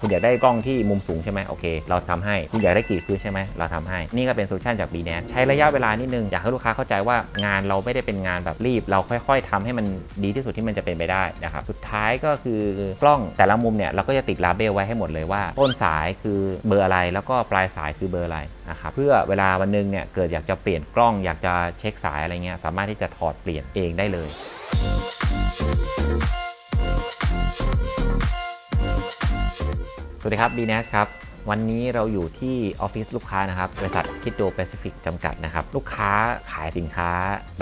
คุณอยากได้กล้องที่มุมสูงใช่ไหมโอเค เราทำให้ คุณอยากได้กีดพื้นใช่ไหมเราทำให้ นี่ก็เป็นโซลูชันจาก b n a t ใช้ระยะเวลานิดนึง อยากให้ลูกค้าเข้าใจว่างานเราไม่ได้เป็นงานแบบรีบ เราค่อย ๆทำให้มันดีที่สุดที่มันจะเป็นไปได้นะครับ สุดท้ายก็คือกล้องแต่ละมุมเนี่ยเราก็จะติดลาเบลไว้ให้หมดเลยว่า ต้นสายคือเบอร์อะไร แล้วก็ปลายสายคือเบอร์อะไรนะครับเพื่อเวลาวันหนึงเนี่ยเกิดอยากจะเปลี่ยนกล้อง อยากจะเช็คสายอะไรเงี้ยสามารถที่จะถอดเปลี่ยนเองได้เลย วัสดีครับ b n a s ครับ วันนี้เราอยู่ที่ออฟฟิศลูกค้านะครับ บริษัทคิดโดแปซิฟิกจำกัดนะครับ ลูกค้าขายสินค้า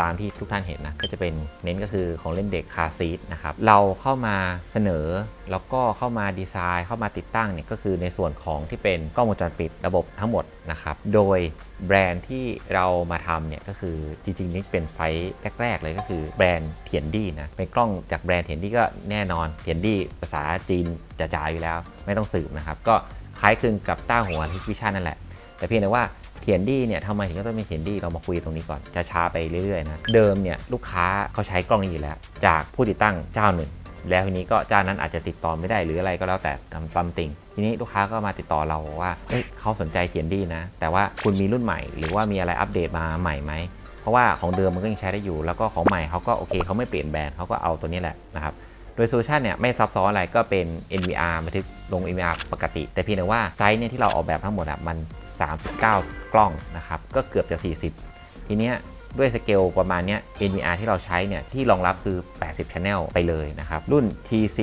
ตามที่ทุกท่านเห็นนะ ก็จะเป็นเน้นก็คือของเล่นเด็กคาซีทนะครับ เราเข้ามาเสนอ แล้วก็เข้ามาดีไซน์ เข้ามาติดตั้งเนี่ยก็คือในส่วนของที่เป็นกล้องวงจรปิดระบบทั้งหมดนะครับ โดยแบรนด์ที่เรามาทำเนี่ยก็คือจริงๆนี่เป็นไซส์แรก ๆ เลยก็คือแบรนด์เทียนดี้นะเป็นกล้องจากแบรนด์เทียนดี้ก็แน่นอนเทียนดี้ภาษาจีนจะจ่ายอยู่แล้ว ไม่ต้องสืบนะครับ ก็คล้ายคลึงกับต้าหัวฮิวิชั่นนั่นแหละ แต่เพียงแต่ว่าเทียนดีเนี่ยทำไมถึงต้องเป็นเทียนดีเรามาคุยตรงนี้ก่อนจะช้าไปเรื่อยๆนะเดิมเนี่ยลูกค้าเขาใช้กล้องนี้อยู่แล้ว จากผู้ติดตั้งเจ้าหนึ่ง แล้วทีนี้ก็เจ้านั้นอาจจะติดต่อไม่ได้หรืออะไรก็แล้วแต่ตามตามติงทีนี้ลูกค้าก็มาติดต่อเราว่าเอ้ยเขาสนใจเทียนดีนะ แต่ว่าคุณมีรุ่นใหม่ หรือว่ามีอะไรอัปเดตมาใหม่ไหมเพราะว่าของเดิมมันก็ยังใช้ได้อยู่ แล้วก็ของใหม่เขาก็โอเคเขาไม่เปลี่ยนแบรนด์เขาก็เอาตัวนี้แหละนะครับ โดยโซลูชันเนี่ยไม่ซับซ้อนอะไรก็เป็น NVR บันทึกลง NVR ปกติ แต่เพียงแต่ว่าไซส์เนี่ยที่เราออกแบบทั้งหมดอะมัน 39 กล้องนะครับก็เกือบจะ 40 ทีเนี้ย ด้วยสเกลประมาณนี้ NVR ที่เราใช้เนี่ยที่รองรับคือ 80 Channel ไปเลยนะครับ รุ่น TC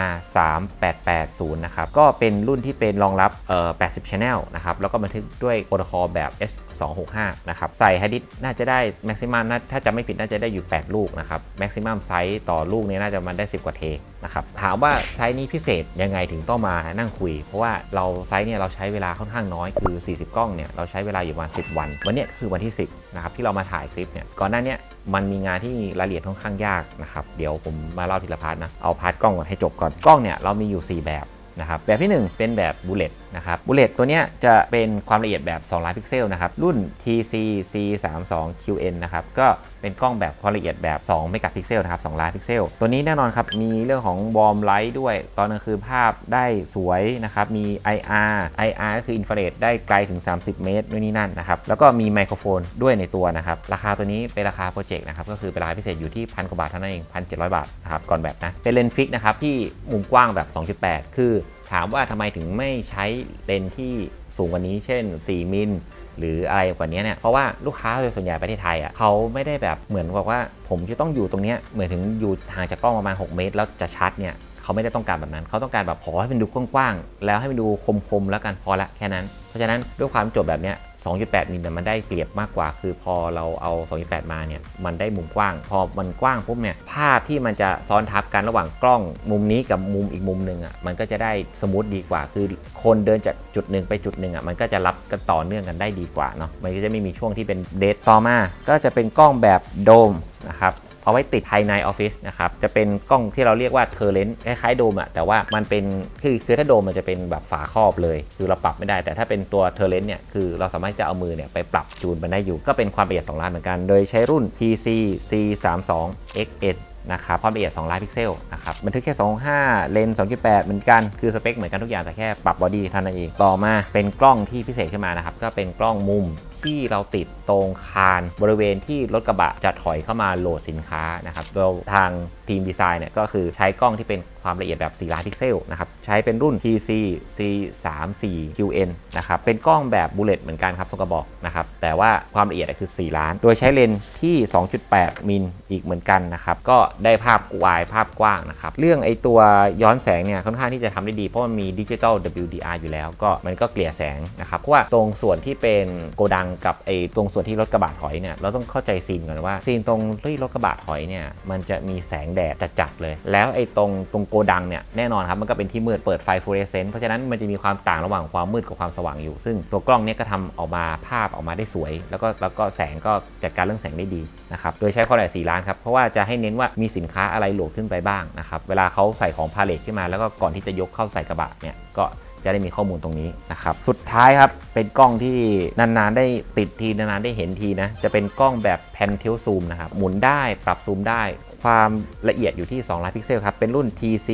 R 3 8 8 0นะครับก็เป็นรุ่นที่เป็นรองรับเอ่อ80 Channel นะครับแล้วก็บันทึกด้วยโปรโตคอลแบบ H 265นะครับใส่ไฮดิสน่าจะได้แม็กซิมัมถ้าจะไม่ผิดน่าจะได้อยู่ 8 ลูกนะครับแม็กซิมัมไซส์ต่อลูกเนี่ยน่าจะมันได้ 10 กว่าเทนะครับถามว่าไซส์นี้พิเศษยังไงถึงต้องมานั่งคุย เพราะว่าเราไซส์เนี่ยเราใช้เวลาค่อนข้างน้อยคือ 40 กล้องเนี่ยเราใช้เวลาอยู่ประมาณ 10 วัน วันนี้คือวันที่ 10นะครับที่เรามาถ่ายคลิปเนี่ยก่อนหน้านี้มันมีงานที่รายละเอียดค่อนข้างยากนะครับ เดี๋ยวผมมาเล่าทีละพาร์ทนะ เอาพาร์ทกล้องก่อนให้จบก่อน กล้องเนี่ยเรามีอยู่ 4 แบบนะครับ แบบที่ 1 เป็นแบบบูเลต นะครับบูเลตตัวเนี้ยจะเป็นความละเอียดแบบ 2 ล้านพิกเซลนะครับ รุ่น TC C32 QN นะครับ ก็เป็นกล้องแบบความละเอียดแบบ2เมกะพิกเซลนะครับ 2 ล้านพิกเซล ตัวนี้แน่นอนครับ มีเรื่องของวอร์มไลท์ด้วย ตอนกลางคืนภาพได้สวยนะครับ มี IR IR ก็คืออินฟราเรดได้ไกลถึง 30 เมตรนู่นนี่นั่นนะครับ แล้วก็มีไมโครโฟนด้วยในตัวนะครับ ราคาตัวนี้เป็นราคาโปรเจกต์นะครับ ก็คือเป็นราคาพิเศษอยู่ที่พันกว่าบาทเท่านั้นเอง1,700บาทนะครับ ก่อนแบบนะ เป็นเลนส์ฟิกนะครับที่มุมกว้างแบบ 2.8 คือ ถามว่าทำไมถึงไม่ใช้เลนส์ที่สูงกว่านี้ เช่น 4 มิลหรืออะไรกว่านี้เนี่ย เพราะว่าลูกค้าโดยส่วนใหญ่ประเทศไทยอะเขาไม่ได้แบบเหมือนบอกว่า ผมจะต้องอยู่ตรงเนี้ยเหมือนถึงอยู่ห่างจากกล้องประมาณ 6 เมตร แล้วจะชัดเนี่ยเขาไม่ได้ต้องการแบบนั้น เขาต้องการแบบขอให้มันดูกว้างๆแล้วให้มันดูคมๆแล้วกันพอละแค่นั้น เพราะฉะนั้นด้วยความจบแบบเนี้ย 2.8มิลแต่มันได้เปรียบมากกว่า คือพอเราเอา 2.8 มาเนี่ยมันได้มุมกว้าง พอมันกว้างปุ๊บเนี่ยภาพที่มันจะซ้อนทับกันระหว่างกล้องมุมนี้กับมุมอีกมุมหนึ่งอะมันก็จะได้สมูทดีกว่า คือคนเดินจากจุดหนึ่งไปจุดหนึ่งอะมันก็จะรับกันต่อเนื่องกันได้ดีกว่าเนาะมันก็จะไม่มีช่วงที่เป็นเดทต่อมา ก็จะเป็นกล้องแบบโดมนะครับ เอาไว้ติดภายในออฟฟิศนะครับจะเป็นกล้องที่เราเรียกว่าเทอร์เลนต์คล้ายๆโดมอะแต่ว่ามันเป็นคือคือถ้าโดมมันจะเป็นแบบฝาครอบเลย คือเราปรับไม่ได้ แต่ถ้าเป็นตัวเทอร์เลนต์เนี่ยคือเราสามารถจะเอามือเนี่ยไปปรับจูนมันได้อยู่ ก็เป็นความละเอียด2ล้านเหมือนกัน โดยใช้รุ่น TC C32 XN นะครับความละเอียด 2 ล้านพิกเซลนะครับบันทึกแค่ 25 เลนส์2.8 เหมือนกัน คือสเปคเหมือนกันทุกอย่างแต่แค่ปรับบอดี้เท่านั้นเอง ต่อมาเป็นกล้องที่พิเศษขึ้นมานะครับ ก็เป็นกล้องมุม ที่เราติดตรงคานบริเวณที่รถกระบะจะถอยเข้ามาโหลดสินค้านะครับโดยทางทีมดีไซน์เนี่ยก็คือใช้กล้องที่เป็น ความละเอียดแบบ4ล้านพิกเซลนะครับใช้เป็นรุ่น TC C34 QN นะครับเป็นกล้องแบบบูเลตเหมือนกันครับทรงกระบอกนะครับแต่ว่าความละเอียดคือ 4 ล้าน โดยใช้เลนส์ที่ 2.8 มิลอีกเหมือนกันนะครับก็ได้ภาพวายภาพกว้างนะครับเรื่องไอตัวย้อนแสงเนี่ยค่อนข้างที่จะทำได้ดีเพราะมันมีดิจิตอล WDR อยู่แล้วก็มันก็เกลี่ยแสงนะครับเพราะว่าตรงส่วนที่เป็นโกดังกับไอตรงส่วนที่รถกระบะถอยเนี่ยเราต้องเข้าใจซีนก่อนว่าซีนตรงที่รถกระบะถอยเนี่ยมันจะมีแสงแดดจัดๆเลย แล้วไอ้ตรงตรงโกดังเนี่ยแน่นอนครับมันก็เป็นที่มืดเปิดไฟฟลูออเรสเซนต์เพราะฉะนั้นมันจะมีความต่างระหว่างความมืดกับความสว่างอยู่ ซึ่งตัวกล้องเนี่ยก็ทำออกมาภาพออกมาได้สวย แล้วก็แล้วก็แสงก็จัดการเรื่องแสงได้ดีนะครับโดยใช้ความละเอียด4ล้านครับเพราะว่าจะให้เน้นว่ามีสินค้าอะไรโหลดขึ้นไปบ้างนะครับเวลาเขาใส่ของพาเลทขึ้นมาแล้วก็ก่อนที่จะยกเข้าใส่กระบะเนี่ยก็จะได้มีข้อมูลตรงนี้นะครับ สุดท้ายครับ เป็นกล้องที่นานๆ ได้ติดทีนานๆ ได้เห็นทีนะ จะเป็นกล้องแบบแพนเทลซูมนะครับ หมุนได้ ปรับซูมได้ ความละเอียดอยู่ที่ 2 ล้านพิกเซลครับ เป็นรุ่น TC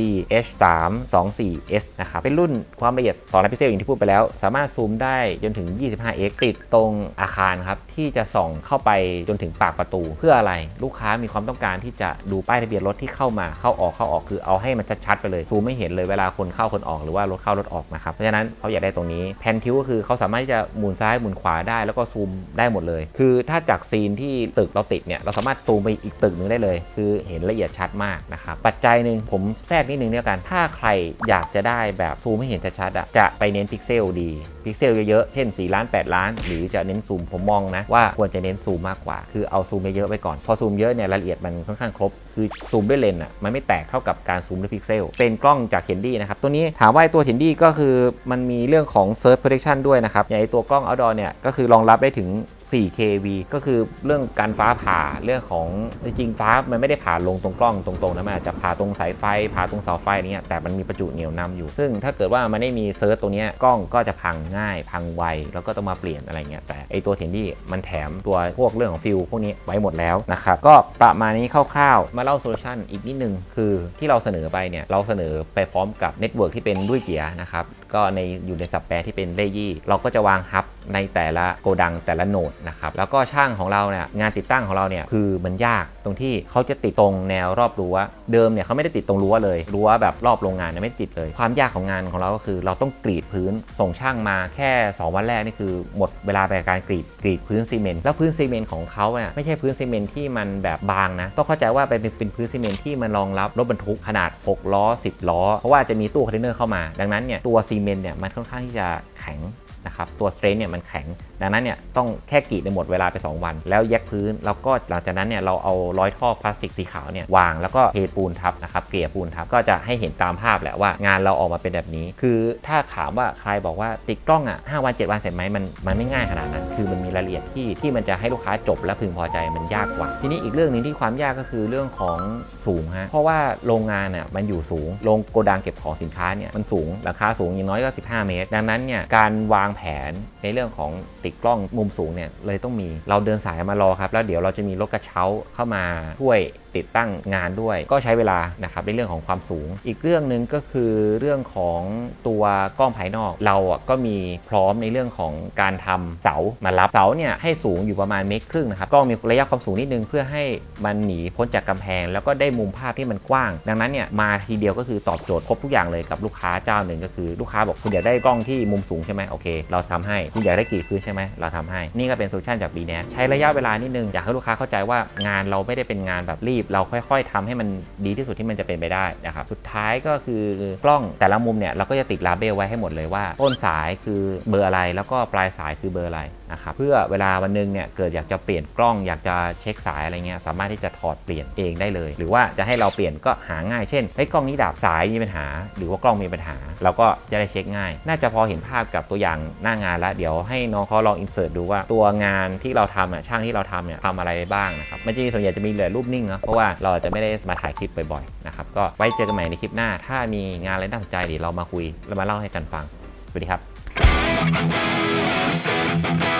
H3 24S นะครับ เป็นรุ่นความละเอียด 2 ล้านพิกเซลอย่างที่พูดไปแล้ว สามารถซูมได้จนถึง 25x ติดตรงอาคารครับ ที่จะส่องเข้าไปจนถึงปากประตู เพื่ออะไรลูกค้ามีความต้องการที่จะดูป้ายทะเบียนรถที่เข้ามาเข้าออกเข้าออกคือเอาให้มันชัดๆไปเลยซูมไม่เห็นเลยเวลาคนเข้าคนออกหรือว่ารถเข้ารถออกนะครับเพราะฉะนั้นเขาอยากได้ตรงนี้แพนทิวก็คือเขาสามารถที่จะหมุนซ้ายหมุนขวาได้แล้วก็ซูมได้หมดเลย คือถ้าจากซีนที่ตึกเราติดเนี่ยเราสามารถซูมไปอีกตึกหนึ่งได้เลย คือเห็นละเอียดชัดมากนะครับปัจจัยหนึ่งผมแทรกนิดนึงเดียวกัน ถ้าใครอยากจะได้แบบซูมให้เห็นชัดๆอะจะไปเน้นพิกเซลดีพิกเซลเยอะๆ เช่น 4 ล้าน 8 ล้าน หรือจะเน้นซูมผมมองนะว่าควรจะเน้นซูมมากกว่า คือเอาซูมเยอะๆไปก่อน พอซูมเยอะเนี่ยรายละเอียดมันค่อนข้างครบ คือซูมด้วยเลนส์อะมันไม่แตกเท่ากับการซูมด้วยพิกเซล เป็นกล้องจากเคนดี้นะครับ ตัวนี้ถามว่าตัวเคนดี้ก็คือมันมีเรื่องของ Search Protection ด้วยนะครับ อย่างไอตัวกล้อง outdoor เนี่ยก็คือรองรับได้ถึง 4KV ก็คือเรื่องการฟ้าผ่าเรื่องของจริงฟ้ามันไม่ได้ผ่าลงตรงกล้องตรงๆนะมันอาจจะผ่าตรงสายไฟผ่าตรงเสาไฟอะไรเงี้ยแต่มันมีประจุเหนี่ยวนำอยู่ ซึ่งถ้าเกิดว่ามันไม่มีเซิร์ชตัวนี้กล้องก็จะพังง่ายพังไวแล้วก็ต้องมาเปลี่ยนอะไรเงี้ยแต่ไอตัวเทนดี้มันแถมตัวพวกเรื่องของฟิลพวกนี้ไว้หมดแล้วนะครับก็ประมาณนี้คร่าวๆ มาเล่าโซลูชันอีกนิดนึงคือที่เราเสนอไปเนี่ยเราเสนอไปพร้อมกับเน็ตเวิร์กที่เป็นด้วยเจียนะครับ ก็ในอยู่ในสับแปรที่เป็นเลยี่ เราก็จะวางฮับในแต่ละโกดังแต่ละโหนดนะครับแล้วก็ช่างของเราเนี่ยงานติดตั้งของเราเนี่ยคือมันยากตรงที่เขาจะติดตรงแนวรอบรั้วเดิมเนี่ยเขาไม่ได้ติดตรงรั้วเลยรั้วแบบรอบโรงงานเนี่ยไม่ติดเลย ความยากของงานของเราก็คือ เราต้องกรีดพื้นส่งช่างมาแค่ 2 วันแรกนี่คือหมดเวลาไปกับการกรีดกรีดพื้นซีเมนต์แล้วพื้นซีเมนต์ของเขาเนี่ยไม่ใช่พื้นซีเมนต์ที่มันแบบบางนะต้องเข้าใจว่าเป็นเป็นพื้นซีเมนต์ที่มันรองรับรถบรรทุกขนาด6ล้อ10ล้อเพราะว่าจะมีตู้คอนเทนเนอร์เข้ามา ดังนั้นเนี่ยตัวซีเมนต์เนี่ยมันค่อนข้างที่จะแข็ง นะครับตัวสเตรนเนี่ยมันแข็ง ดังนั้นเนี่ยต้องแค่กรีดในหมดเวลาไป 2 วัน แล้วแยกพื้น แล้วก็หลังจากนั้นเนี่ยเราเอาร้อยท่อพลาสติกสีขาวเนี่ยวางแล้วก็เทปูนทับนะครับเกลี่ยปูนทับก็จะให้เห็นตามภาพแหละว่างานเราออกมาเป็นแบบนี้ คือถ้าถามว่าใครบอกว่าติดกล้องอะ5วัน 7 วันเสร็จไหมมันมันไม่ง่ายขนาดนั้น คือมันมีรายละเอียดที่ที่มันจะให้ลูกค้าจบและพึงพอใจมันยากกว่า ทีนี้อีกเรื่องหนึงที่ความยากก็คือเรื่องของสูงฮะเพราะว่าโรงงานอะมันอยู่สูงโรงโกดังเก็บของสินค้าเนี่ยมันสูงราคาสูงอย่างน้อยก็ 15 เมตร ดังนั้นเนี่ยการวางแผนในเรื่องของติดกล้องมุมสูงเนี่ยเลยต้องมีเราเดินสายมารอครับ แล้วเดี๋ยวเราจะมีรถกระเช้าเข้ามาช่วย ติดตั้งงานด้วย ก็ใช้เวลานะครับในเรื่องของความสูง อีกเรื่องหนึ่งก็คือเรื่องของตัวกล้องภายนอก เราอะก็มีพร้อมในเรื่องของการทำเสามารับเสาเนี่ยให้สูงอยู่ประมาณเมตรครึ่งนะครับกล้องมีระยะความสูงนิดนึงเพื่อให้มันหนีพ้นจากกำแพง แล้วก็ได้มุมภาพที่มันกว้าง ดังนั้นเนี่ยมาทีเดียวก็คือตอบโจทย์ครบทุกอย่างเลยกับลูกค้าเจ้าหนึ่งก็คือลูกค้าบอกคุณอยากได้กล้องที่มุมสูงใช่ไหมโอเค เราทำให้คุณอยากได้กี่คืนใช่ไหมเราทำให้นี่ก็เป็นโซลูชันจาก b ีแนใช้ระยะเวลานิดนึงอยากให้ลูกค้าเข้าใจว่างานเราไม่ได้เป็นงานแบบรีบเราค่อย ๆทำให้มันดีที่สุดที่มันจะเป็นไปได้นะครับสุดท้ายก็คือกล้องแต่ละมุมเนี่ยเราก็จะติดลาเบลไว้ให้หมดเลยว่า ต้นสายคือเบอร์อะไรแล้วก็ปลายสายคือเบอร์อะไรนะครับเพื่อเวลาวันหนึงเนี่ยเกิดอยากจะเปลี่ยนกล้องอยากจะเช็คสายอะไรเงี้ยสามารถที่จะถอดเปลี่ยนเองได้เลย หรือว่าจะให้เราเปลี่ยนก็หาง่ายเช่นเฮ้กล้องนี้ดับสายมีปัญหา หรือว่ากล้องมีปัญหา เราก็จะได้เช็คง่าย น่าจะพอเห็นภาพกับตัวอย่างหน้างานแล้วเดี๋ยวให้น้องเขาลองอินเสิร์ตดูว่าตัวงานที่เราทำอะช่างที่เราทำเนี่ยทำอะไรไปบ้างนะครับมันจะมีส่วนใหญ่จะมีเหลือรูปนิ่งเนาะเพราะว่าเราจะไม่ได้มาถ่ายคลิปบ่อยๆนะครับก็ไว้เจอกันใหม่ในคลิปหน้า ถ้ามีงานอะไรน่าสนใจเดี๋ยวเรามาคุยแล้วมาเล่าให้กันฟังสวัสดีครับ